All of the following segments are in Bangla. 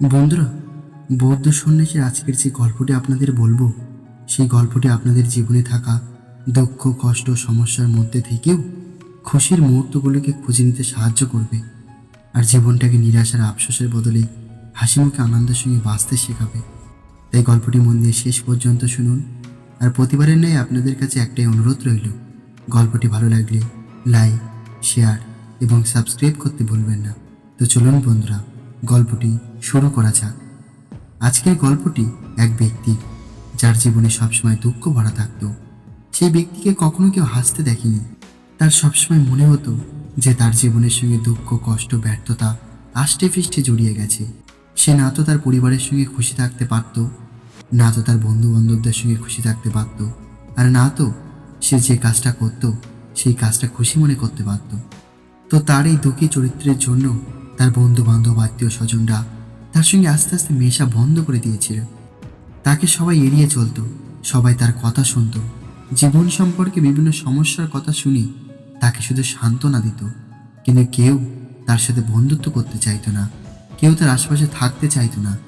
বন্ধুরা, বৌদ্ধ সন্ন্যাসীর আজকের যে গল্পটি আপনাদের বলব, সেই গল্পটি আপনাদের জীবনে থাকা দুঃখ, কষ্ট, সমস্যার মধ্যে থেকেও খুশির মুহূর্তগুলোকে খুঁজে নিতে সাহায্য করবে আর জীবনটাকে নিরাশার আফসোসের বদলে হাসিমুখে আনন্দের সঙ্গে বাঁচতে শেখাবে। তাই গল্পটি মন দিয়ে শেষ পর্যন্ত শুনুন আর প্রতিবারের ন্যায় আপনাদের কাছে একটাই অনুরোধ রইল, গল্পটি ভালো লাগলে লাইক, শেয়ার এবং সাবস্ক্রাইব করতে ভুলবেন না। তো চলুন বন্ধুরা গল্পটি শুরু করা যাক। আজকের গল্পটি এক ব্যক্তি যার জীবনে সবসময় দুঃখ ভরা থাকত। সেই ব্যক্তিকে কখনো কেউ হাসতে দেখেনি। তার সবসময় মনে হতো যে তার জীবনের সঙ্গে দুঃখ, কষ্ট, ব্যর্থতা আষ্টে ফিষ্টে জড়িয়ে গেছে। সে না তো তার পরিবারের সঙ্গে খুশি থাকতে পারত, না তো তার বন্ধু বান্ধবদের সঙ্গে খুশি থাকতে পারত, আর না তো সে যে কাজটা করত, সেই কাজটা খুশি মনে করতে পারত। তো তার এই দুঃখী চরিত্রের জন্য তার বন্ধু বান্ধব আত্মীয় স্বজনরা তার সঙ্গে আস্তে আস্তে মেশা বন্ধ করে দিয়েছিল। তাকে সবাই এড়িয়ে চলতো, সবাই তার কথা শুনতো। জীবন সম্পর্কে বিভিন্ন সমস্যার কথা শুনি তাকে শুধু সান্ত্বনা দিত। কিন্তু কেউ তার সাথে বন্ধুত্ব করতে চাইতো না, কেউ তার আশেপাশে থাকতে চাইতো না,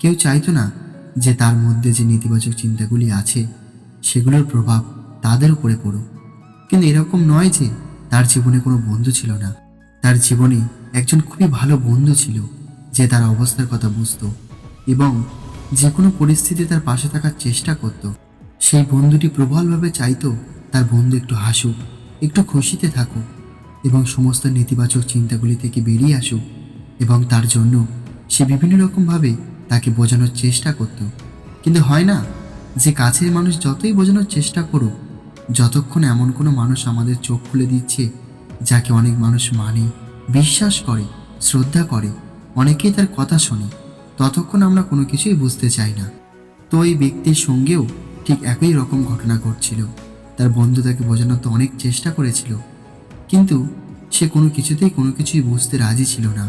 কেউ চাইতো না যে তার মধ্যে যে নেতিবাচক চিন্তাগুলি আছে সেগুলোর প্রভাব তাদের উপরে পড়ুক। কিন্তু এরকম নয় যে তার জীবনে কোনো বন্ধু ছিল না। তার জীবনে একজন খুবই ভালো বন্ধু ছিল, যে তার অবস্থার কথা বুঝত এবং যে কোনো পরিস্থিতি তার পাশে থাকার চেষ্টা করত। সেই বন্ধুটি প্রবলভাবে চাইতো তার বন্ধু একটু হাসুক, একটু খুশিতে থাকুক এবং সমস্ত নেতিবাচক চিন্তাগুলি থেকে বেরিয়ে আসুক এবং তার জন্য সে বিভিন্ন রকমভাবে তাকে বোঝানোর চেষ্টা করত। কিন্তু হয় না, যে কাছের মানুষ যতই বোঝানোর চেষ্টা করুক, যতক্ষণ এমন কোনো মানুষ আমাদের চোখ খুলে দিচ্ছে যাকে অনেক মানুষ মানে বিশ্বাস করে, শ্রদ্ধা করে, অনেকেই তার কথা শোনে। ততক্ষণ আমরা কোনো কিছুই বুঝতে চাই না। তো এই ব্যক্তির সঙ্গেও ঠিক একই রকম ঘটনা ঘটছিল। তার বন্ধু তাকে বোঝানোর তো অনেক চেষ্টা করেছিল। কিন্তু সে কোনো কিছুতেই কোনো কিছুই বুঝতে রাজি ছিল না।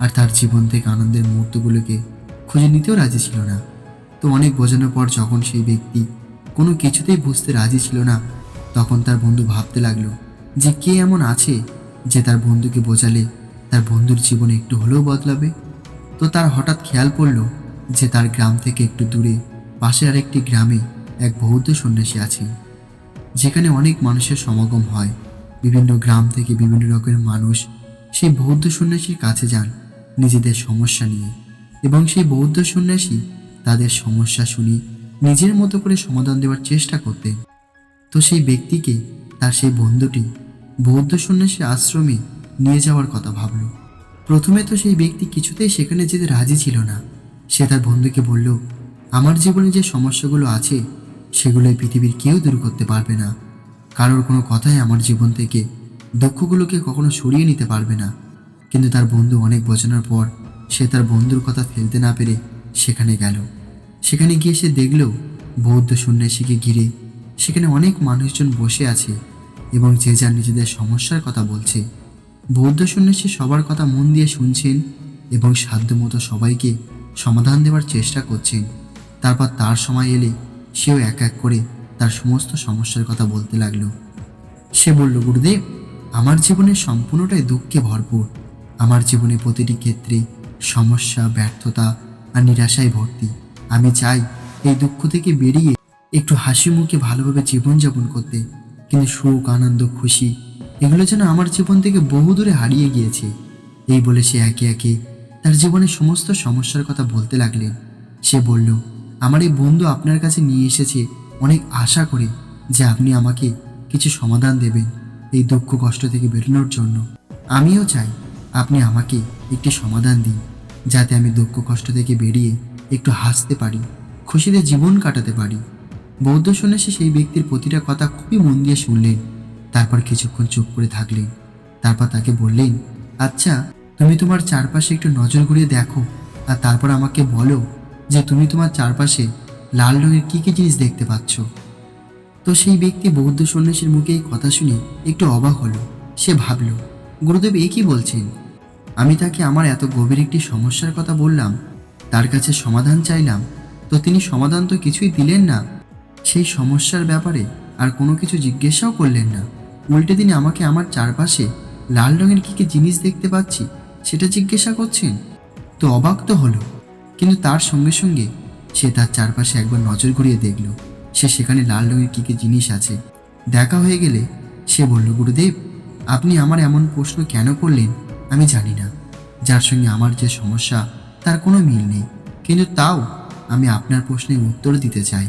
আর তার জীবন থেকে আনন্দের মুহূর্তগুলোকে খুঁজে নিতেও রাজি ছিল না। তো অনেক বোঝানোর পর যখন সেই ব্যক্তি কোনো কিছুতেই বুঝতে রাজি ছিল না, তখন তার বন্ধু ভাবতে লাগল যে কে এমন আছে যে তার বন্ধুকে বোঝালে তার বন্ধুর জীবনে একটু হলেও বদলাবে? তো তার হঠাৎ খেয়াল পড়ল যে তার গ্রাম থেকে একটু দূরে পাশে আরেকটি গ্রামে এক বৌদ্ধ সন্ন্যাসী আছে। যেখানে অনেক মানুষের সমাগম হয়। বিভিন্ন গ্রাম থেকে বিভিন্ন রকমের মানুষ সেই বৌদ্ধ সন্ন্যাসীর কাছে যান নিজেদের সমস্যা নিয়ে। এবং সেই বৌদ্ধ সন্ন্যাসী তাদের সমস্যা শুনি নিজের মতো করে সমাধান দেওয়ার চেষ্টা করতেন। তো সেই ব্যক্তিকে, তার সেই বন্ধুটি বৌদ্ধ সন্ন্যাসী আশ্রমে নিয়ে যাওয়ার কথা ভাবল। প্রথমে তো সেই ব্যক্তি কিছুতেই সেখানে যেতে রাজি ছিল না। সে তার বন্ধুকে বলল, আমার জীবনে যে সমস্যাগুলো আছে সেগুলো পৃথিবীর কেউ দূর করতে পারবে না। কারোর কোনো কথাই আমার জীবন থেকে দুঃখগুলোকে কখনো সরিয়ে নিতে পারবে না। কিন্তু তার বন্ধু অনেক বোঝানোর পর সে তার বন্ধুর কথা ফেলতে না পেরে সেখানে গেল। সেখানে গিয়ে সে দেখল, বৌদ্ধ সন্ন্যাসীকে ঘিরে সেখানে অনেক মানুষজন বসে আছে। এবং যে যার নিজেদের সমস্যার কথা বলছে। বৌদ্ধ সন্ন্যাসী সবার কথা মন দিয়ে শুনছেন এবং সাধ্যমতো সবাইকে সমাধান দেওয়ার চেষ্টা করছেন। তারপর তার সময় এলে সেও এক এক করে তার সমস্ত সমস্যার কথা বলতে লাগল। সে বলল, গুরুদেব, আমার জীবনের সম্পূর্ণটাই দুঃখে ভরপুর। আমার জীবনে প্রতিটি ক্ষেত্রে সমস্যা, ব্যর্থতা আর নিরাশায় ভর্তি। আমি চাই এই দুঃখ থেকে বেরিয়ে একটু হাসি মুখে ভালোভাবে জীবনযাপন করতে। কিন্তু সুখ, আনন্দ, খুশি, এগুলো যেন আমার জীবন থেকে বহু দূরে হারিয়ে গিয়েছে। এই বলে সে একে একে তার জীবনের সমস্ত সমস্যার কথা বলতে লাগলেন। সে বলল, আমার এই বন্ধু আপনার কাছে নিয়ে এসেছে অনেক আশা করে যে আপনি আমাকে কিছু সমাধান দেবেন এই দুঃখ, কষ্ট থেকে বেরোনোর জন্য। আমিও চাই আপনি আমাকে একটি সমাধান দিন, যাতে আমি দুঃখ, কষ্ট থেকে বেরিয়ে একটু হাসতে পারি, খুশিতে জীবন কাটাতে পারি। বৌদ্ধ সন্ন্যাসী সেই ব্যক্তির প্রতিটা কথা খুবই মন দিয়ে শুনলেন। তারপর কিছুক্ষণ চুপ করে থাকলেন। তারপর তাকে বললেন আচ্ছা তুমি তোমার চারপাশে একটু নজর ঘুরিয়ে দেখো আর তারপর আমাকে বলো যে তুমি তোমার চারপাশে লাল রঙের কী কী জিনিস দেখতে পাচ্ছ। তো সেই ব্যক্তি বৌদ্ধ সন্ন্যাসীর মুখে এই কথা শুনে একটু অবাক হলো। সে ভাবল, গুরুদেব, এ কি বলছেন? আমি তাকে আমার এত গভীর একটি সমস্যার কথা বললাম, তার কাছে সমাধান চাইলাম, তো তিনি সমাধান তো কিছুই দিলেন না। সেই সমস্যার ব্যাপারে আর কোনো কিছু জিজ্ঞাসাও করলেন না। উল্টে দিনে আমাকে আমার চারপাশে লাল রঙের কী কী জিনিস দেখতে পাচ্ছি সেটা জিজ্ঞাসা করছেন। তো অবাক তো হলো, কিন্তু তার সঙ্গে সঙ্গে সে তার চারপাশে একবার নজর ঘুরিয়ে দেখল। সে সেখানে লাল রঙের কী কী জিনিস আছে। দেখা হয়ে গেলে সে বলল, গুরুদেব, আপনি আমার এমন প্রশ্ন কেন করলেন আমি জানি না। যার সঙ্গে আমার যে সমস্যা তার কোনো মিল নেই। কিন্তু তাও আমি আপনার প্রশ্নের উত্তর দিতে চাই।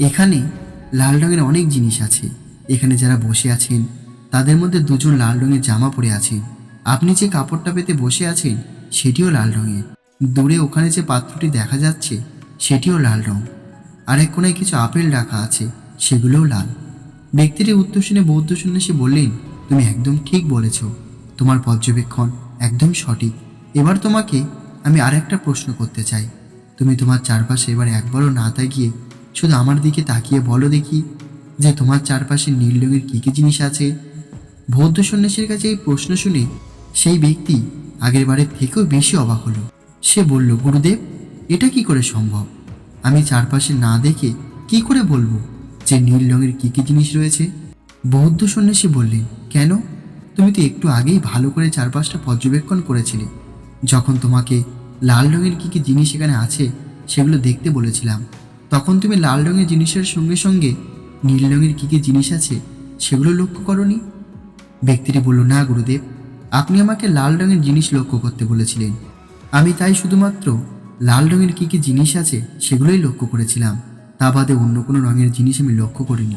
এখানে লাল রঙের অনেক জিনিস আছে। এখানে যারা বসে আছেন, তাদের মধ্যে দুজন লাল রঙের জামা পরে আছেন। আপনি যে কাপড়টা পেতে বসে আছেন, সেটিও লাল রঙের। দূরে ওখানে যে পাত্রটি দেখা যাচ্ছে, সেটিও লাল রং আরেক কোনায় কিছু আপেল রাখা আছে, সেগুলোও লাল। ব্যক্তিটি উত্তর শুনে বৌদ্ধ সন্ন্যাসী বললেন, তুমি একদম ঠিক বলেছ। তোমার পর্যবেক্ষণ একদম সঠিক। এবার তোমাকে আমি আরেকটা প্রশ্ন করতে চাই। তুমি তোমার চারপাশে এবার একবারও না তাকিয়ে শুধু আমার দিকে তাকিয়ে বলো দেখি যে তোমার চারপাশে নীল রঙের কী কী জিনিস আছে? বৌদ্ধ সন্ন্যাসীর কাছে এই প্রশ্ন শুনে সেই ব্যক্তি আগের বারের থেকেও বেশি অবাক হলো। সে বলল, গুরুদেব, এটা কি করে সম্ভব? আমি চারপাশে না দেখে কি করে বলব যে নীল রঙের কী কী জিনিস রয়েছে? বৌদ্ধ সন্ন্যাসী বললেন, কেন? তুমি তো একটু আগেই ভালো করে চারপাশটা পর্যবেক্ষণ করেছিলে। যখন তোমাকে লাল রঙের কী কী জিনিস এখানে আছে সেগুলো দেখতে বলেছিলাম তখন তুমি লাল রঙের জিনিসের সঙ্গে সঙ্গে নীল রঙের কী কী জিনিস আছে সেগুলো লক্ষ্য করনি? ব্যক্তিটি বলল, না, গুরুদেব, আপনি আমাকে লাল রঙের জিনিস লক্ষ্য করতে বলেছিলেন। আমি তাই শুধুমাত্র লাল রঙের কী কী জিনিস আছে সেগুলোই লক্ষ্য করেছিলাম। তা বাদে অন্য কোনো রঙের জিনিস আমি লক্ষ্য করিনি।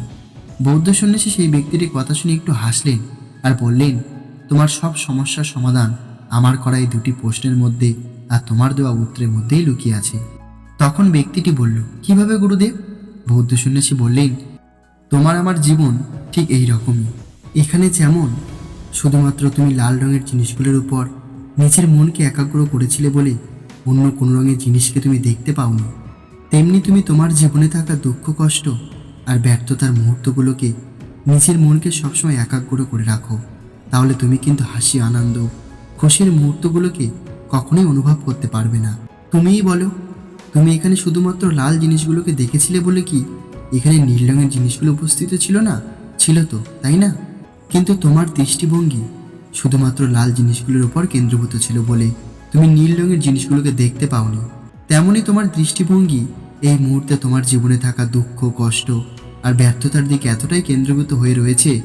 বৌদ্ধ সন্ন্যাসী সেই ব্যক্তিটির কথা শুনে একটু হাসলেন আর বললেন, তোমার সব সমস্যার সমাধান আমার করা এই দুটি প্রশ্নের মধ্যে আর তোমার দেওয়া উত্তরের মধ্যেই লুকিয়ে আছে। তখন ব্যক্তিটি বলল, কীভাবে গুরুদেব? বৌদ্ধ সন্ন্যাসী বললেন, তোমার আমার জীবন ঠিক এই রকমই। এখানে যেমন শুধুমাত্র তুমি লাল রঙের জিনিসগুলোর উপর নিজের মনকে একাগ্র করেছিলে বলে অন্য কোনো রঙের জিনিসকে তুমি দেখতে পাওনি, তেমনি তুমি তোমার জীবনে থাকা দুঃখ, কষ্ট আর ব্যর্থতার মুহূর্তগুলোকে নিজের মনকে সবসময় একাগ্র করে রাখো। তাহলে তুমি কিন্তু হাসি, আনন্দ, খুশির মুহূর্তগুলোকে কখনোই অনুভব করতে পারবে না। তুমিই বলো তুমি এখানে শুধুমাত্র লাল জিনিসগুলোকে দেখেছিলে বলে কি? এখানে নীল রঙের জিনিসগুলো উপস্থিত ছিল না? ছিল তো, তাই না? কিন্তু তোমার দৃষ্টিভঙ্গি শুধুমাত্র লাল জিনিসগুলোর উপর কেন্দ্রভূত ছিল বলে তুমি নীল রঙের জিনিসগুলোকে দেখতে পাওনি। তেমনই তোমার দৃষ্টিভঙ্গি এই মুহূর্তে তোমার জীবনে থাকা দুঃখ, কষ্ট আর ব্যর্থতার দিকে এতটাই কেন্দ্রভূত হয়ে রয়েছে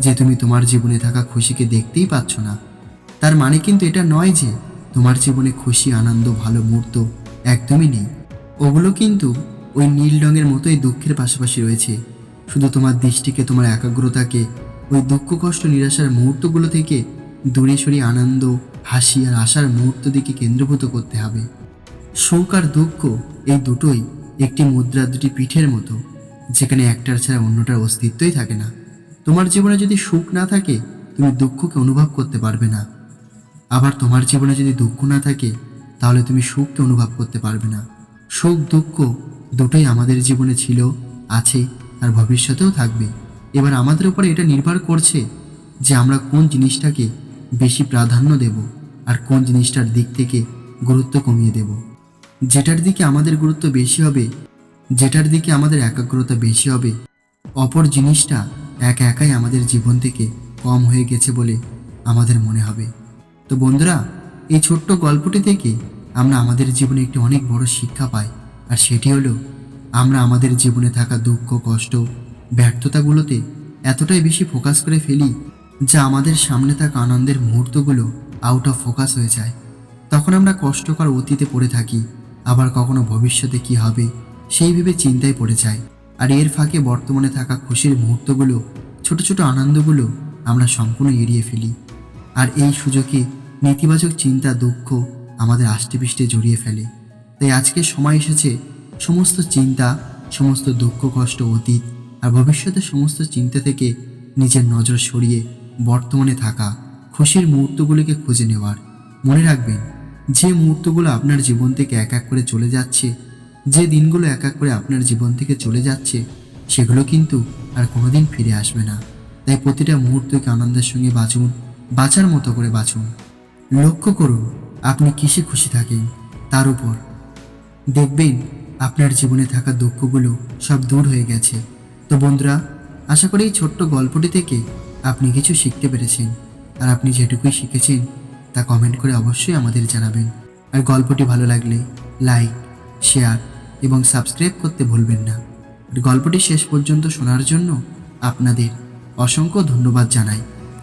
যে তুমি তোমার জীবনে থাকা খুশিকে দেখতেই পাচ্ছ না। তার মানে কিন্তু এটা নয় যে তোমার জীবনে খুশি, আনন্দ, ভালো মুহূর্ত একদমই নেই। ওগুলো কিন্তু ওই নীল রঙের মতোই দুঃখের পাশাপাশি রয়েছে। শুধু তোমার দৃষ্টিকে, তোমার একাগ্রতাকে, ওই দুঃখ, কষ্ট, নিরাশার মুহূর্তগুলো থেকে দূরে সরিয়ে আনন্দ, হাসি আর আশার মুহূর্ত দিকে কেন্দ্রভূত করতে হবে। সুখ আর দুঃখ এই দুটোই একটি মুদ্রা, দুটি পিঠের মতো, যেখানে একটার ছাড়া অন্যটার অস্তিত্বই থাকে না। তোমার জীবনে যদি সুখ না থাকে, তুমি দুঃখকে অনুভব করতে পারবে না। আবার তোমার জীবনে যদি দুঃখ না থাকে তাহলে তুমি সুখকে অনুভব করতে পারবে না। সুখ, দুঃখ দুটোই আমাদের জীবনে ছিল, আছে আর ভবিষ্যতেও থাকবে। এবার আমাদের উপরে এটা নির্ভর করছে যে আমরা কোন জিনিসটাকে বেশি প্রাধান্য দেব আর কোন জিনিসটার দিক থেকে গুরুত্ব কমিয়ে দেব। যেটার দিকে আমাদের গুরুত্ব বেশি হবে, যেটার দিকে আমাদের একাগ্রতা বেশি হবে, অপর জিনিসটা একা একাই আমাদের জীবন থেকে কম হয়ে গেছে বলে আমাদের মনে হবে। তো বন্ধুরা এই ছোট্ট গল্পটি থেকে আমরা আমাদের জীবনে একটি অনেক বড় শিক্ষা পাই? আর সেটি হলো, আমরা আমাদের জীবনে থাকা দুঃখ, কষ্ট, ব্যর্থতাগুলোতে এতটাই বেশি ফোকাস করে ফেলি যা আমাদের সামনে থাকা আনন্দের মুহূর্তগুলো আউট অফ ফোকাস হয়ে যায়। তখন আমরা কষ্টকর অতীতে পড়ে থাকি, আবার কখনো ভবিষ্যতে কি হবে সেই ভেবে চিন্তায় পড়ে যাই। আর এর ফাঁকে বর্তমানে থাকা খুশির মুহূর্তগুলো, ছোট ছোট আনন্দগুলো আমরা সম্পূর্ণ এড়িয়ে ফেলি। আর এই সুযোগে নেতিবাচক চিন্তা, দুঃখ আমাদের আষ্টেপৃষ্টে জড়িয়ে ফেলে। তাই আজকে সময় এসেছে সমস্ত চিন্তা, সমস্ত দুঃখ, কষ্ট, অতীত আর ভবিষ্যতের সমস্ত চিন্তা থেকে নিজের নজর সরিয়ে বর্তমানে থাকা, খুশির মুহূর্তগুলোকে খুঁজে নেওয়ার। মনে রাখবেন, যে মুহূর্তগুলো আপনার জীবন থেকে এক এক করে চলে যাচ্ছে, যে দিনগুলো এক এক করে আপনার জীবন থেকে চলে যাচ্ছে, সেগুলো কিন্তু আর কোনোদিন ফিরে আসবে না। তাই প্রতিটা মুহূর্তকে আনন্দের সঙ্গে বাঁচুন, বাঁচার মতো করে বাঁচুন। লক্ষ্য করুন, আপনি কিসে খুশি থাকেন? তার উপর। দেখবেন, আপনার জীবনে থাকা দুঃখগুলো সব দূর হয়ে গেছে। তো বন্ধুরা, আশা করি এই ছোট্ট গল্পটি থেকে আপনি কিছু শিখতে পেরেছেন। আর আপনি যেটুকুই শিখেছেন, তা কমেন্ট করে অবশ্যই আমাদের জানাবেন। আর গল্পটি ভালো লাগলে লাইক শেয়ার এবং সাবস্ক্রাইব করতে ভুলবেন না। গল্পটি শেষ পর্যন্ত শোনার জন্য আপনাদের অসংখ্য ধন্যবাদ জানাই।